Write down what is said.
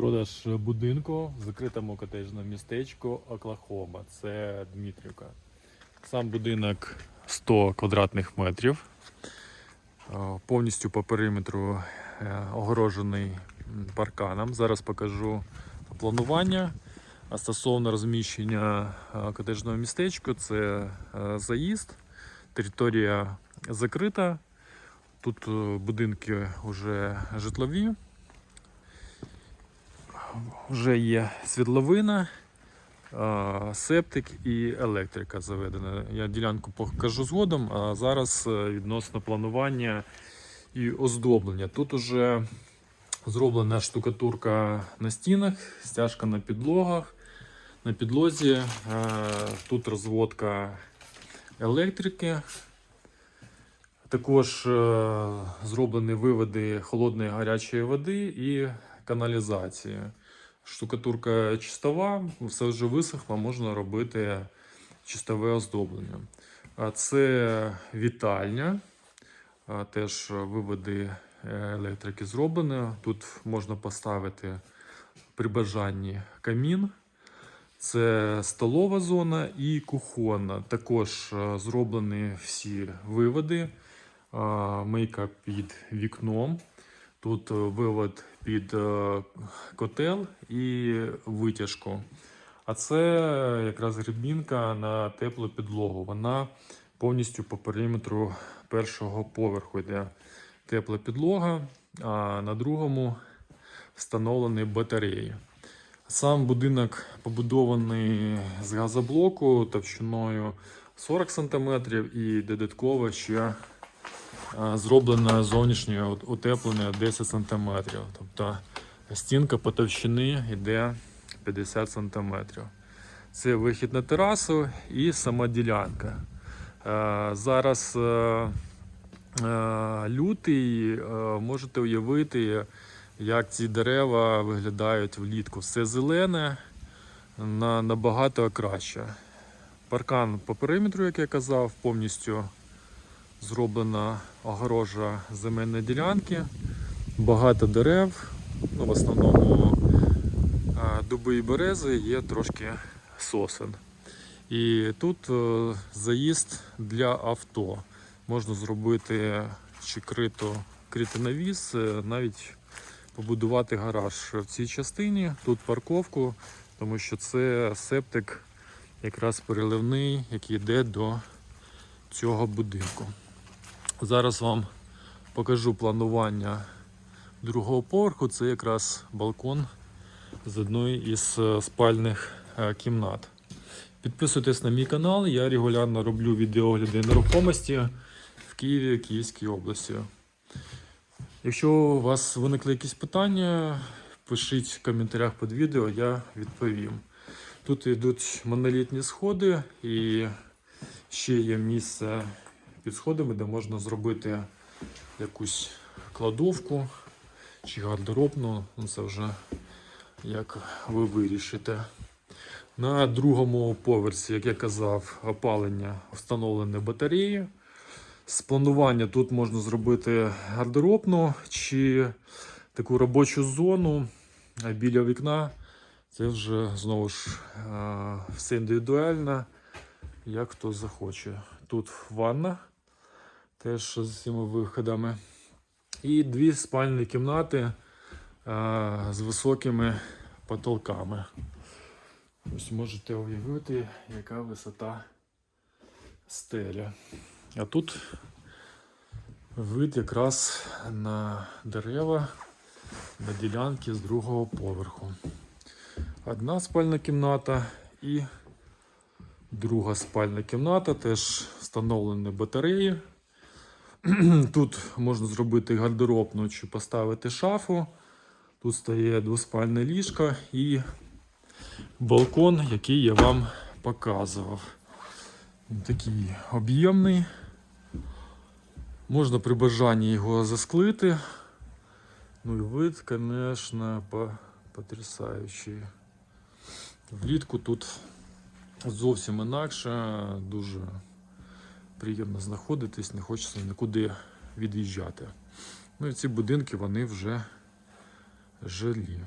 Продаж будинку в закритому котеджному містечку Оклахома. Це Дмитрівка. Сам будинок 100 квадратних метрів. Е, Повністю по периметру е, огорожений парканом. Зараз покажу планування. А стосовно розміщення е, котеджного містечка, це заїзд, територія закрита. Тут будинки вже житлові. Вже є світловина, септик і електрика заведена. Я ділянку покажу згодом, а зараз е, відносно планування і оздоблення. Тут уже зроблена штукатурка на стінах, стяжка на підлогах. На підлозі е, тут розводка електрики. Також е, зроблені виводи холодної гарячої води і каналізації. Штукатурка чистова, все вже висохло, можна робити чистове оздоблення. Це вітальня, теж виводи е, електрики зроблені. Тут можна поставити при бажанні камін. Це столова зона і кухонна. Також е, зроблені всі виводи. Мийка під вікном. Тут е, вивод під е, котел і витяжку. А це якраз грибінка на теплу підлогу. Вона повністю по периметру першого поверху йде тепла підлога, а на другому встановлені батареї. Сам будинок побудований з газоблоку товщиною 40 см і додатково ще зроблено зовнішнє утеплення 10 см. Тобто стінка по товщині йде 50 см. Це вихід на терасу і сама ділянка. Е, Зараз е, е, лютий, можете уявити, як ці дерева виглядають влітку. Все зелене, набагато краще. Паркан по периметру, як я казав, повністю зроблена огорожа земельної ділянки, багато дерев, ну, в основному дуби і берези, є трошки сосен. І тут е, заїзд для авто. Можна зробити чи крито, критий навіс, е, навіть побудувати гараж в цій частині. Тут парковку, тому що це септик якраз переливний, який йде до цього будинку. Зараз вам покажу планування другого поверху. Це якраз балкон з одної із е, спальних е, кімнат. Підписуйтесь на мій канал, я регулярно роблю відеогляди нерухомості в Києві, Київській області. Якщо у вас виникли якісь питання, пишіть в коментарях під відео, я відповім. Тут йдуть монолітні сходи і ще є місце під сходами, де можна зробити якусь кладовку чи гардеробну. Ну, Це вже як ви вирішите. На другому поверсі, як я казав, опалення встановлені батареї. З планування тут можна зробити гардеробну чи таку робочу зону біля вікна. Це вже знову ж все індивідуально, як хто захоче. Тут ванна теж з цими виходами. І дві спальні кімнати е, з високими потолками. Ось можете уявити, яка висота стеля. А тут вид якраз на дерева на ділянки з другого поверху. Одна спальна кімната і друга спальна кімната, теж встановлені батареї. Тут можна зробити гардеробну чи поставити шафу. Тут стає двоспальне ліжко і балкон, який я вам показував. Він такий об'ємний. Можна при бажанні його засклити. Ну і вид, звісно, потрясаючий. Влітку тут зовсім інакше, дуже приємно знаходитись, не хочеться нікуди від'їжджати. Ну і ці будинки вони вже жилі.